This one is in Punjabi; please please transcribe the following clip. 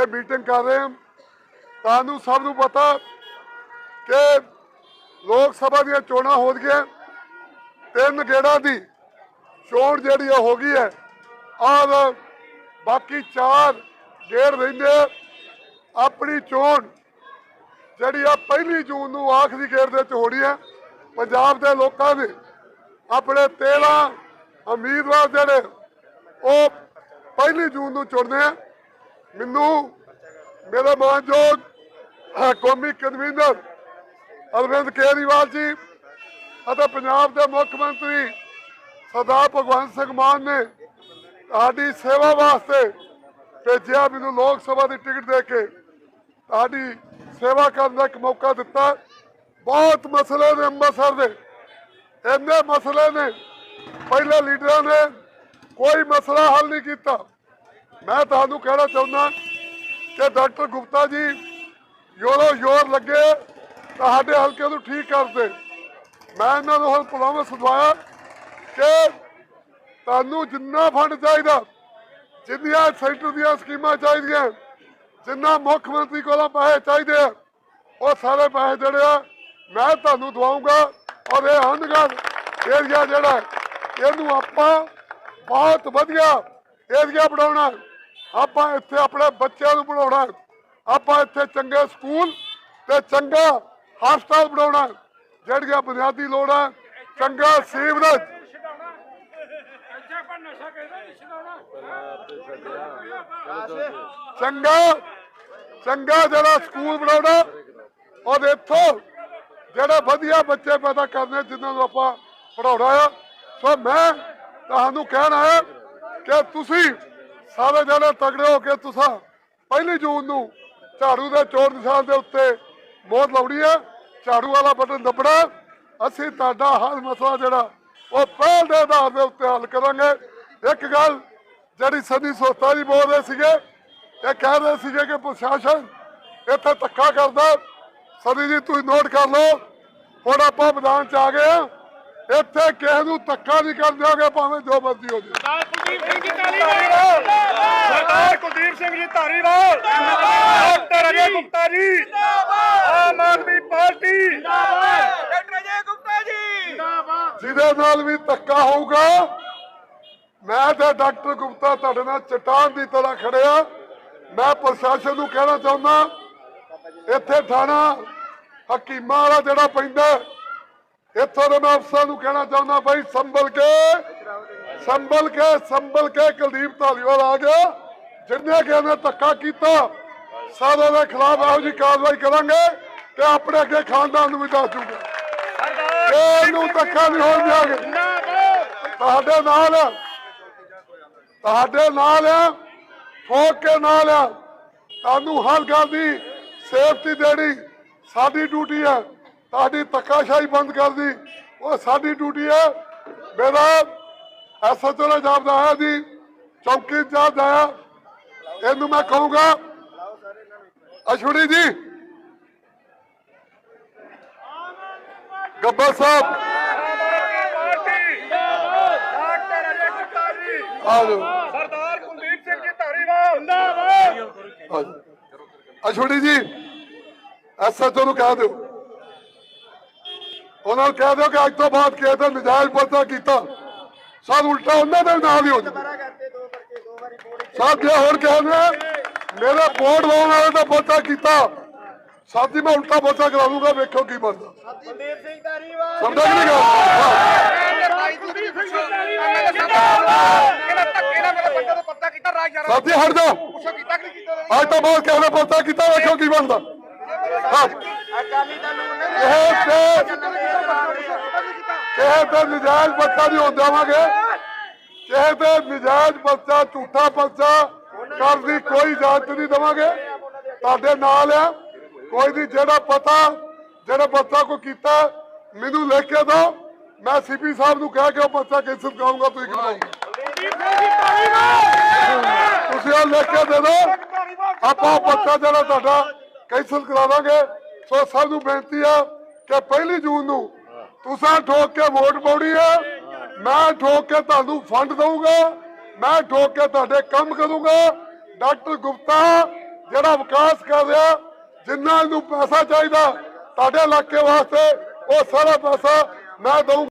ਕਿ ਮੀਟਿੰਗ ਕਰ ਰਹੇ ਹਾਂ। ਤੁਹਾਨੂੰ ਸਭ ਨੂੰ ਪਤਾ ਕਿ ਲੋਕ ਸਭਾ ਦੀਆਂ ਚੋਣਾਂ ਹੋ ਗਈਆਂ ਤਿੰਨ ਗੇੜਾਂ ਦੀ ਚੋਣ ਜਿਹੜੀ ਆ ਹੋ ਗਈ ਹੈ। ਔਰ ਬਾਕੀ ਚਾਰ ਗੇੜ ਰਹਿੰਦੇ ਆਪਣੀ ਚੋਣ ਜਿਹੜੀ ਆ ਪਹਿਲੀ ਜੂਨ ਨੂੰ ਆਖਰੀ ਗੇੜ ਦੇ ਵਿੱਚ ਹੋਣੀ ਹੈ ਪੰਜਾਬ ਦੇ ਲੋਕਾਂ ਨੇ ਆਪਣੇ 13 ਉਮੀਦਵਾਰ ਜਿਹੜੇ ਉਹ ਪਹਿਲੀ ਜੂਨ ਨੂੰ ਚੁਣਦੇ ਆ। ਮੈਨੂੰ ਮੇਰੇ ਮਾਨਯੋਗ ਕੌਮੀ ਕਨਵੀਨਰ ਅਰਵਿੰਦ ਕੇਜਰੀਵਾਲ ਜੀ ਅਤੇ ਪੰਜਾਬ ਦੇ ਮੁੱਖ ਮੰਤਰੀ ਸਰਦਾਰ ਭਗਵੰਤ ਸਿੰਘ ਮਾਨ ਨੇ ਤੁਹਾਡੀ ਸੇਵਾ ਵਾਸਤੇ ਭੇਜਿਆ, ਮੈਨੂੰ ਲੋਕ ਸਭਾ ਦੀ ਟਿਕਟ ਦੇ ਕੇ ਤੁਹਾਡੀ ਸੇਵਾ ਕਰਨ ਦਾ ਇੱਕ ਮੌਕਾ ਦਿੱਤਾ। ਬਹੁਤ ਮਸਲੇ ਨੇ ਅੰਮ੍ਰਿਤਸਰ ਦੇ। ਇੰਨੇ ਮਸਲੇ ਨੇ। ਪਹਿਲੇ ਲੀਡਰਾਂ ਨੇ ਕੋਈ ਮਸਲਾ ਹੱਲ ਨਹੀਂ ਕੀਤਾ। ਮੈਂ ਤੁਹਾਨੂੰ ਕਹਿਣਾ ਚਾਹੁੰਦਾ ਕਿ ਡਾਕਟਰ ਗੁਪਤਾ ਜੀ, ਯੋਰੋ ਯੋਰ ਲੱਗੇ, ਤੁਹਾਡੇ ਹਲਕੇ ਨੂੰ ਠੀਕ ਕਰਦੇ ਮੈਂ ਇਹਨਾਂ ਨੂੰ ਹੁਣ ਪ੍ਰੋਮਿਸ ਦਵਾਇਆ ਕਿ ਤੁਹਾਨੂੰ ਜਿੰਨਾ ਫੰਡ ਚਾਹੀਦਾ, ਜਿੰਨੀਆਂ ਸੈਂਟਰ ਦੀਆਂ ਸਕੀਮਾਂ ਚਾਹੀਦੀਆਂ, ਜਿੰਨਾ ਮੁੱਖ ਮੰਤਰੀ ਕੋਲੋਂ ਪੈਸੇ ਚਾਹੀਦੇ ਆ, ਉਹ ਸਾਰੇ ਪੈਸੇ ਜਿਹੜੇ ਆ, ਮੈਂ ਤੁਹਾਨੂੰ ਦਵਾਉਂਗਾ। ਔਰ ਇਹ ਹੰਦਗੜ ਏਰੀਆ ਜਿਹੜਾ, ਇਹਨੂੰ ਆਪਾਂ ਬਹੁਤ ਵਧੀਆ ਏਰੀਆ ਬਣਾਉਣਾ। ਆਪਾਂ ਇੱਥੇ ਆਪਣੇ ਬੱਚਿਆਂ ਨੂੰ ਬਣਾਉਣਾ ਆਪਾਂ ਇੱਥੇ ਚੰਗੇ ਸਕੂਲ ਤੇ ਚੰਗਾ ਹਸਪਤਾਲ ਬਣਾਉਣਾ ਜਿਹੜੀਆਂ ਬੁਨਿਆਦੀ ਲੋੜਾਂ ਚੰਗਾ ਸੀਵਰੇਜ। ਚੰਗਾ ਚੰਗਾ ਜਿਹੜਾ ਸਕੂਲ ਬਣਾਉਣਾ ਔਰ ਇੱਥੋਂ ਜਿਹੜੇ ਵਧੀਆ ਬੱਚੇ ਪੈਦਾ ਕਰਨੇ ਜਿਨ੍ਹਾਂ ਨੂੰ ਆਪਾਂ ਪੜਾਉਣਾ ਆ ਸੋ ਮੈਂ ਤੁਹਾਨੂੰ ਕਹਿਣਾ ਹੈ ਕਿ ਤੁਸੀਂ ਸਾਰੇ ਜਣੇ ਤਗੜੇ ਹੋ ਕੇ ਤੁਸੀਂ ਪਹਿਲੀ ਜੂਨ ਨੂੰ ਝਾੜੂ ਦੇ ਚੋਣ ਨਿਸ਼ਾਨ ਦੇ ਉੱਤੇ ਮੋਹਰ ਲਾਉਣੀ ਹੈ। ਝਾੜੂ ਵਾਲਾ ਬਟਨ ਦੱਬਣਾ ਅਸੀਂ ਤੁਹਾਡਾ ਹਰ ਮਸਲਾ ਜਿਹੜਾ ਉਹ ਪਹਿਲ ਦੇ ਆਧਾਰ ਦੇ ਉੱਤੇ ਹੱਲ ਕਰਾਂਗੇ। ਇੱਕ ਗੱਲ ਜਿਹੜੀ ਸਦੀ ਸੋਤਾ ਜੀ ਬੋਲ ਰਹੇ ਸੀਗੇ, ਇਹ ਕਹਿ ਰਹੇ ਸੀਗੇ ਕਿ ਪ੍ਰਸ਼ਾਸਨ ਇੱਥੇ ਧੱਕਾ ਕਰਦਾ ਸਦੀ ਜੀ, ਤੁਸੀਂ ਨੋਟ ਕਰ ਲਓ। ਹੁਣ ਆਪਾਂ ਮੈਦਾਨ ਚ ਆ ਗਏ ਆ ਇੱਥੇ ਕਿਸੇ ਨੂੰ ਧੱਕਾ ਨਹੀਂ ਕਰ ਦਿਆਂਗੇ ਭਾਵੇਂ ਜੋ ਮਰਜ਼ੀ ਹੋ ਜਾਏ Kuldeep Singh ji Dhariwal! Sardar Kuldeep Singh ji Dhariwal! Doctor Ajay Gupta ji! Aam Aadmi party! Doctor Ajay Gupta ji! ਜਿਹਦੇ ਨਾਲ ਵੀ ਧੱਕਾ ਹੋਊਗਾ ਮੈਂ ਤੇ ਡਾਕਟਰ ਗੁਪਤਾ ਤੁਹਾਡੇ ਨਾਲ ਚਟਾਨ ਦੀ ਤਰ੍ਹਾਂ ਖੜਿਆ ਮੈਂ ਪ੍ਰਸ਼ਾਸਨ ਨੂੰ ਕਹਿਣਾ ਚਾਹੁੰਦਾ ਇੱਥੇ ਥਾਣਾ ਹਕੀਮਾਂ ਵਾਲਾ ਜਿਹੜਾ ਪੈਂਦਾ ਇੱਥੋਂ ਦੇ ਮੈਂ ਅਫਸਰਾਂ ਨੂੰ ਕਹਿਣਾ ਚਾਹੁੰਦਾ ਭਾਈ ਸੰਭਲ ਕੇ ਸੰਭਲ ਕੇ ਸੰਭਲ ਕੇ ਕੁਲਦੀਪ ਧਾਲੀਵਾਲ ਆ ਗਿਆ। ਜਿੰਨੇ ਕਿ ਇਹਨੇ ਧੱਕਾ ਕੀਤਾ ਸਾਰੇ ਦੇ ਖਿਲਾਫ ਇਹੋ ਜਿਹੀ ਕਾਰਵਾਈ ਕਰਾਂਗੇ ਤੇ ਆਪਣੇ ਅੱਗੇ ਖਾਨਦਾਨ ਨੂੰ ਵੀ ਦੱਸ ਦੂੰਗਾ। ਇਹਨੂੰ ਧੱਕਾ ਨਹੀਂ ਹੋਣ ਦਿਆਂਗੇ। ਤੁਹਾਡੇ ਨਾਲ। ਤੁਹਾਡੇ ਨਾਲ ਆ। ਠੋਕ ਕੇ ਨਾਲ ਆ। ਤੁਹਾਨੂੰ ਹਰ ਗੱਲ ਦੀ ਸੇਫਟੀ ਦੇਣੀ ਸਾਡੀ ਡਿਊਟੀ ਹੈ ਤੁਹਾਡੀ ਧੱਕਾਸ਼ਾਹੀ ਬੰਦ ਕਰਦੀ ਉਹ ਸਾਡੀ ਡਿਊਟੀ ਹੈ। ਮੇਰਾ ਐਸਐਚਓ ਦਾ ਜਾਬਦਾ ਹੈ ਜੀ। ਚੌਕੀ ਜਾਬਦਾ ਹੈ ਇਹਨੂੰ ਮੈਂ ਕਹੂੰਗਾ ਅਸ਼ਵਨੀ ਜੀ। ਗੱਬਰ ਸਾਹਿਬ। ਪਾਰਟੀ ਡਾਕਟਰ ਅਜੇ ਗੁਪਤਾ ਜੀ ਆ ਜਾਓ। ਸਰਦਾਰ ਕੁਲਦੀਪ ਸਿੰਘ ਜੀ ਧਾਰੀਵਾਲ। ਜਿੰਦਾਬਾਦ ਅਸ਼ਵਨੀ ਜੀ ਐਸਐਚਓ ਨੂੰ ਕਹਿ ਦਿਓ। ਉਹਨਾਂ ਨੂੰ ਕਹਿ ਦਿਓ ਕਿ ਅੱਜ ਤੋਂ ਬਾਅਦ ਕਿਸੇ ਤੇ ਨਜਾਇਜ਼ ਪਰਚਾ ਕੀਤਾ। ਸਭ ਉਲਟਾ ਉਹਨਾਂ ਦੇ ਨਾਲ ਹੀ ਹੋ ਜਾਵੇ ਸਾਹਿਬ ਜੇ ਹੋਰ ਕਹਿੰਦੇ ਮੇਰੇ ਬੋਰਡ ਲਾਉਣ ਵਾਲੇ ਦਾ ਪਰਚਾ ਕੀਤਾ। ਸਾਹਿਬ ਜੀ ਮੈਂ ਉਲਟਾ ਪਰਚਾ ਕਰਾ ਦੂੰਗਾ ਵੇਖੋ ਕੀ ਬਣਦਾ। ਕੁਲਦੀਪ ਸਿੰਘ ਧਾਰੀਵਾਲ ਸਮਝਾ ਕਿ ਨਹੀਂ ਗੱਲ? ਦੇ ਸਾਹਿਬ ਜੀ ਹਟ ਕੀਤਾ ਅੱਜ ਤੋਂ ਬਾਅਦ ਕਿਸੇ ਨੇ ਪਰਚਾ ਕੀਤਾ ਵੇਖੋ ਕੀ ਬਣਦਾ। ਕਿਸੇ ਤੇ ਨਜਾਇਜ਼ ਬੱਚਾ ਨਹੀਂ ਹੋਣ ਦੇਵਾਂਗੇ। ਕਿਸੇ ਤੇ ਨਜਾਇਜ਼ ਬੱਚਾ ਝੂਠਾ ਬੱਚਾ ਕਰਨ ਦੀ ਕੋਈ ਇਜਾਜ਼ਤ ਨਹੀਂ ਦੇਵਾਂਗੇ। ਤੁਹਾਡੇ ਨਾਲ ਆ। ਕੋਈ ਨਹੀਂ, ਜਿਹੜਾ ਪਤਾ, ਜਿਹੜਾ ਬੱਚਾ ਕੋ ਕੀਤਾ, ਮੈਨੂੰ ਲਿਖ ਕੇ ਦੋ ਮੈਂ ਸੀਪੀ ਸਾਹਿਬ ਨੂੰ ਕਹਿ ਕੇ ਉਹ ਬੱਚਾ ਕੈਂਸਲ ਕਰਾਉਂਗਾ ਤੁਸੀਂ ਕਰਾਉਂਗੇ ਤੁਸੀਂ ਉਹ ਲਿਖ ਕੇ ਦੇ ਦੋ ਆਪਾਂ ਉਹ ਬੱਚਾ ਜਿਹੜਾ ਤੁਹਾਡਾ ਕੈਂਸਲ ਕਰਾ ਦਾਂਗੇ ਸੋ ਸਭ ਨੂੰ ਬੇਨਤੀ ਆ ਕਿ ਪਹਿਲੀ ਜੂਨ ਨੂੰ ਤੁਸੀਂ ਠੋਕ ਕੇ ਵੋਟ ਪਾਉਣੀ ਹੈ ਮੈਂ ਠੋਕ ਕੇ ਤੁਹਾਨੂੰ ਫੰਡ ਦਊਂਗਾ। ਮੈਂ ਠੋਕ ਕੇ ਤੁਹਾਡੇ ਕੰਮ ਕਰੂੰਗਾ। ਡਾਕਟਰ ਗੁਪਤਾ, ਜਿਹੜਾ ਵਿਕਾਸ ਕਰ ਰਿਹਾ, ਜਿੰਨਾ ਨੂੰ ਪੈਸਾ ਚਾਹੀਦਾ ਤੁਹਾਡੇ ਇਲਾਕੇ ਵਾਸਤੇ, ਉਹ ਸਾਰਾ ਪੈਸਾ ਮੈਂ ਦਊਂਗਾ।